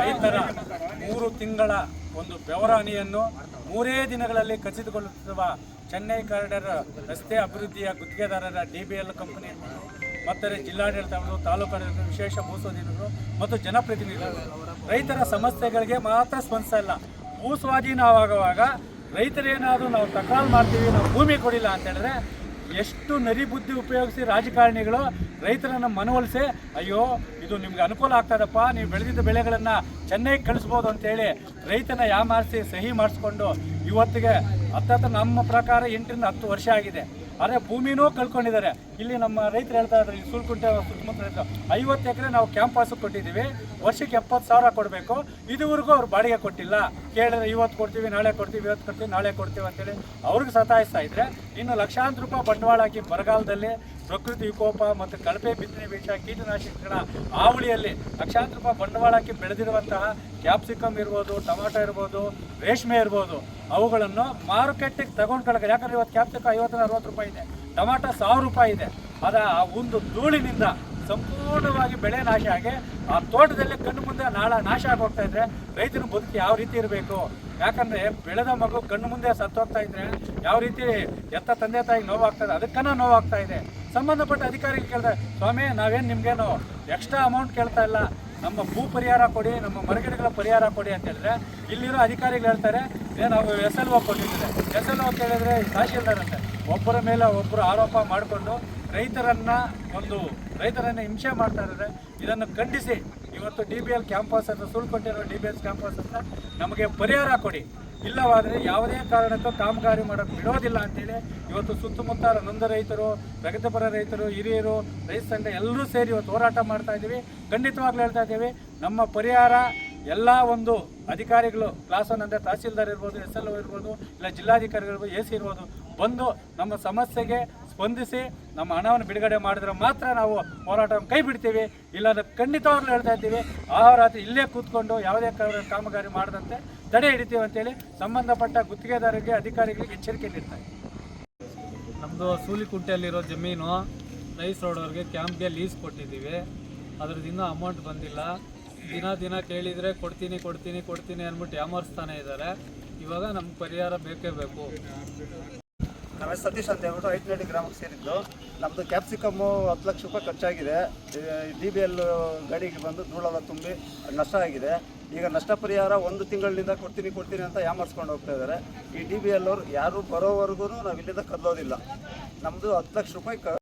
ರೈತರ ಮೂರು ತಿಂಗಳ ಒಂದು ಬೆವರಾಣಿಯನ್ನು ಮೂರೇ ದಿನಗಳಲ್ಲಿ ಖಚಿತಗೊಳಿಸುವ ಚೆನ್ನೈ ಕಾರಿಡಾರ್ ರಸ್ತೆ ಅಭಿವೃದ್ಧಿಯ ಗುತ್ತಿಗೆದಾರರ ಡಿ ಬಿ ಎಲ್ ಕಂಪನಿ. ಮತ್ತೆ ಜಿಲ್ಲಾಡಳಿತವರು ತಾಲೂಕಾಡಳಿತ ವಿಶೇಷ ಭೂಸ್ವಾಧೀನರು ಮತ್ತು ಜನಪ್ರತಿನಿಧಿಗಳು. ರೈತರ ಸಮಸ್ಯೆಗಳಿಗೆ ಮಾತ್ರ ಸ್ಪಂದಿಸಲ್ಲ ಭೂ ಸ್ವಾಧೀನವಾಗುವಾಗ ರೈತರೇನಾದರೂ ನಾವು ತಕಾಲ್ ಮಾಡ್ತೀವಿ, ನಾವು ಭೂಮಿ ಕೊಡಿಲ್ಲ ಅಂತ ಹೇಳಿದ್ರೆ ಎಷ್ಟು ನರಿ ಬುದ್ಧಿ ಉಪಯೋಗಿಸಿ ರಾಜಕಾರಣಿಗಳು ರೈತರನ್ನು ಮನವೊಲಿಸಿ, ಅಯ್ಯೋ, ಇದು ನಿಮ್ಗೆ ಅನುಕೂಲ ಆಗ್ತದಪ್ಪ ನೀವು ಬೆಳೆದಿದ್ದ ಬೆಳೆಗಳನ್ನು ಚೆನ್ನೈಗೆ ಕಳಿಸ್ಬೋದು ಅಂತೇಳಿ ರೈತನ ಯಾಮಾರಿಸಿ ಸಹಿ ಮಾಡಿಸ್ಕೊಂಡು ಇವತ್ತಿಗೆ ಹತ್ತತ್ರ ನಮ್ಮ ಪ್ರಕಾರ ಎಂಟರಿಂದ ಹತ್ತು ವರ್ಷ ಆಗಿದೆ. ಆದರೆ ಭೂಮಿನೂ ಕಳ್ಕೊಂಡಿದ್ದಾರೆ. ಇಲ್ಲಿ ನಮ್ಮ ರೈತರು ಹೇಳ್ತಾ ಇದ್ದಾರೆ, ಈ ಸುಳ್ಕುಂಟೆ ಸುತ್ತಮುತ್ತ ರೈತರು, ಐವತ್ತು ಎಕರೆ ನಾವು ಕ್ಯಾಂಪಸ್ ಕೊಟ್ಟಿದ್ದೀವಿ, ವರ್ಷಕ್ಕೆ ಎಪ್ಪತ್ತು ಸಾವಿರ ಕೊಡಬೇಕು, ಇದುವರೆಗೂ ಅವ್ರು ಬಾಡಿಗೆ ಕೊಟ್ಟಿಲ್ಲ. ಕೇಳಿದ್ರೆ ಇವತ್ತು ಕೊಡ್ತೀವಿ, ನಾಳೆ ಕೊಡ್ತೀವಿ, ಇವತ್ತು ಕೊಡ್ತೀವಿ, ನಾಳೆ ಕೊಡ್ತೀವಿ ಅಂತೇಳಿ ಅವ್ರಿಗೆ ಸತಾಯಿಸ್ತಾ ಇದ್ರೆ ಇನ್ನು ಲಕ್ಷಾಂತರ ರೂಪಾಯಿ ಬಂಡವಾಳ ಹಾಕಿ ಬರಗಾಲದಲ್ಲಿ ಪ್ರಕೃತಿ ವಿಕೋಪ ಮತ್ತು ಕಳಪೆ ಬಿತ್ತನೆ ಬೀಜ ಕೀಟನಾಶಕಗಳ ಆವಳಿಯಲ್ಲಿ ಲಕ್ಷಾಂತರ ರೂಪಾಯಿ ಬಂಡವಾಳ ಹಾಕಿ ಬೆಳೆದಿರುವಂತಹ ಕ್ಯಾಪ್ಸಿಕಮ್ ಇರ್ಬೋದು, ಟೊಮಾಟೊ ಇರ್ಬೋದು, ರೇಷ್ಮೆ ಇರ್ಬೋದು, ಅವುಗಳನ್ನು ಮಾರುಕಟ್ಟೆಗೆ ತಗೊಂಡು ಕಳಕ ಯಾಕಂದ್ರೆ ಇವತ್ತು ಕ್ಯಾಪ್ಸಿಕಮ್ ಐವತ್ತರಿಂದ ಅರವತ್ತು ರೂಪಾಯಿ ಇದೆ, ಟೊಮಾಟೊ ಸಾವಿರ ರೂಪಾಯಿ ಇದೆ. ಅದ ಆ ಒಂದು ಧೂಳಿನಿಂದ ಸಂಪೂರ್ಣವಾಗಿ ಬೆಳೆ ನಾಶ ಆಗಿ ಆ ತೋಟದಲ್ಲಿ ಕಣ್ಣು ಮುಂದೆ ನಾಳ ನಾಶ ಆಗೋಗ್ತಾ ಇದ್ರೆ ರೈತನ ಬದುಕು ಯಾವ ರೀತಿ ಇರಬೇಕು? ಯಾಕಂದ್ರೆ ಬೆಳೆದ ಮಗು ಕಣ್ಣು ಮುಂದೆ ಸತ್ತೋಗ್ತಾ ಇದ್ರೆ ಯಾವ ರೀತಿ ಎತ್ತ ತಂದೆ ತಾಯಿಗೆ ನೋವಾಗ್ತದೆ? ಅದಕ್ಕನ್ನ ನೋವಾಗ್ತಾ ಇದೆ. ಸಂಬಂಧಪಟ್ಟ ಅಧಿಕಾರಿಗಳು ಕೇಳಿದೆ ಸ್ವಾಮಿ, ನಾವೇನು ನಿಮ್ಗೇನು ಎಕ್ಸ್ಟ್ರಾ ಅಮೌಂಟ್ ಕೇಳ್ತಾ ಇಲ್ಲ. ನಮ್ಮ ಭೂ ಪರಿಹಾರ ಕೊಡಿ, ನಮ್ಮ ಮರಗಿಡಗಳ ಪರಿಹಾರ ಕೊಡಿ ಅಂತ ಹೇಳಿದ್ರೆ ಇಲ್ಲಿರೋ ಅಧಿಕಾರಿಗಳು ಹೇಳ್ತಾರೆ ನಾವು ಎಸ್ ಎಲ್ ಓ ಕೊಟ್ಟಿದ್ದಾರೆ ಎಸ್ ಎಲ್ ಓ ಕೇಳಿದ್ರೆ ತಹಶೀಲ್ದಾರ್ ಅಂತ. ಒಬ್ಬರ ಮೇಲೆ ಒಬ್ಬರು ಆರೋಪ ಮಾಡಿಕೊಂಡು ರೈತರನ್ನ ಒಂದು ರೈತರನ್ನ ಹಿಂಸೆ ಮಾಡ್ತಾ ಇದ್ದಾರೆ. ಇದನ್ನು ಖಂಡಿಸಿ. ಇವತ್ತು ಡಿ ಬಿ ಎಲ್ ಕ್ಯಾಂಪಸ್ ಅಂತ ಸುಳ್ಕೊಂಡಿರೋ ಡಿ ಬಿ ಎಲ್ ಕ್ಯಾಂಪಸ್ ಅಂತ ನಮಗೆ ಪರಿಹಾರ ಕೊಡಿ. ಇಲ್ಲವಾದರೆ ಯಾವುದೇ ಕಾರಣಕ್ಕೂ ಕಾಮಗಾರಿ ಮಾಡೋಕ್ಕೆ ಬಿಡೋದಿಲ್ಲ ಅಂತೇಳಿ ಇವತ್ತು ಸುತ್ತಮುತ್ತ ನೊಂದ ರೈತರು ಪ್ರಗತಿಪರ ರೈತರು, ಹಿರಿಯರು, ರೈತ ಸಂಘ ಎಲ್ಲರೂ ಸೇರಿ ಇವತ್ತು ಹೋರಾಟ ಮಾಡ್ತಾ ಇದ್ದೀವಿ. ಖಂಡಿತವಾಗ್ಲೂ ಹೇಳ್ತಾ ಇದ್ದೀವಿ, ನಮ್ಮ ಪರಿಹಾರ ಎಲ್ಲ ಒಂದು ಅಧಿಕಾರಿಗಳು ಕ್ಲಾಸ್ ಒನ್ ಅಂದರೆ ತಹಸೀಲ್ದಾರ್ ಇರ್ಬೋದು ಎಸ್ ಎಲ್ ಓ ಇರ್ಬೋದು, ಇಲ್ಲ ಜಿಲ್ಲಾಧಿಕಾರಿಗಳಿರ್ಬೋದು ಎ ಸಿ ಇರ್ಬೋದು, ಬಂದು ನಮ್ಮ ಸಮಸ್ಯೆಗೆ ಸ್ಪಂದಿಸಿ ನಮ್ಮ ಹಣವನ್ನು ಬಿಡುಗಡೆ ಮಾಡಿದ್ರೆ ಮಾತ್ರ ನಾವು ಹೋರಾಟವನ್ನು ಕೈ ಬಿಡ್ತೀವಿ. ಇಲ್ಲಾಂದ್ರೆ ಖಂಡಿತವಾಗ್ಲೂ ಹೇಳ್ತಾ ಇದ್ದೀವಿ. ರಾತ್ರಿ ಇಲ್ಲೇ ಕೂತ್ಕೊಂಡು ಯಾವುದೇ ಕಾಮಗಾರಿ ಮಾಡದಂತೆ ತಡೆ ಹಿಡಿತೀವಿ ಅಂತೇಳಿ ಸಂಬಂಧಪಟ್ಟ ಗುತ್ತಿಗೆದಾರರಿಗೆ, ಅಧಿಕಾರಿಗಳಿಗೆ ಎಚ್ಚರಿಕೆ ನೀಡ್ತಾ ನಮ್ಮದು ಸೂಲಿಕುಂಟೆಯಲ್ಲಿರೋ ಜಮೀನು ರೈಸ್ ರೋಡವ್ರಿಗೆ ಕ್ಯಾಂಪ್ಗೆ ಲೀಸ್ ಕೊಟ್ಟಿದ್ದೀವಿ. ಅದ್ರದ್ದು ಅಮೌಂಟ್ ಬಂದಿಲ್ಲ. ದಿನ ದಿನ ಕೇಳಿದರೆ ಕೊಡ್ತೀನಿ ಕೊಡ್ತೀನಿ ಕೊಡ್ತೀನಿ ಅಂದ್ಬಿಟ್ಟು ಯಾಮರ್ಸ್ತಾನೆ ಇದ್ದಾರೆ. ಇವಾಗ ನಮ್ಗೆ ಪರಿಹಾರ ಬೇಕೇ ಬೇಕು. ನಮ್ಮ ಸತೀಶ್ ಅಂತ ಹೇಳ್ಬಿಟ್ಟು ಐಟ್ನಳ್ಳಿ ಗ್ರಾಮಕ್ಕೆ ಸೇರಿದ್ದು. ನಮ್ಮದು ಕ್ಯಾಪ್ಸಿಕಮ್ಮು ಹತ್ತು ಲಕ್ಷ ರೂಪಾಯಿ ಖರ್ಚಾಗಿದೆ. ಡಿ ಬಿ ಎಲ್ ಗಾಡಿಗೆ ಬಂದು ಧೂಳೆಲ್ಲ ತುಂಬಿ ನಷ್ಟ ಆಗಿದೆ. ಈಗ ನಷ್ಟ ಪರಿಹಾರ ಒಂದು ತಿಂಗಳಿನಿಂದ ಕೊಡ್ತೀನಿ ಕೊಡ್ತೀನಿ ಅಂತ ಯಾಮರ್ಸ್ಕೊಂಡು ಹೋಗ್ತಾ ಇದ್ದಾರೆ. ಈ ಡಿ ಬಿ ಎಲ್ ಅವರು ಯಾರು ಬರೋವರೆಗೂ ನಾವು ಇಲ್ಲಿಂದ ಕದಲೋದಿಲ್ಲ. ನಮ್ಮದು ಹತ್ತು ಲಕ್ಷ ರೂಪಾಯಿ ಕ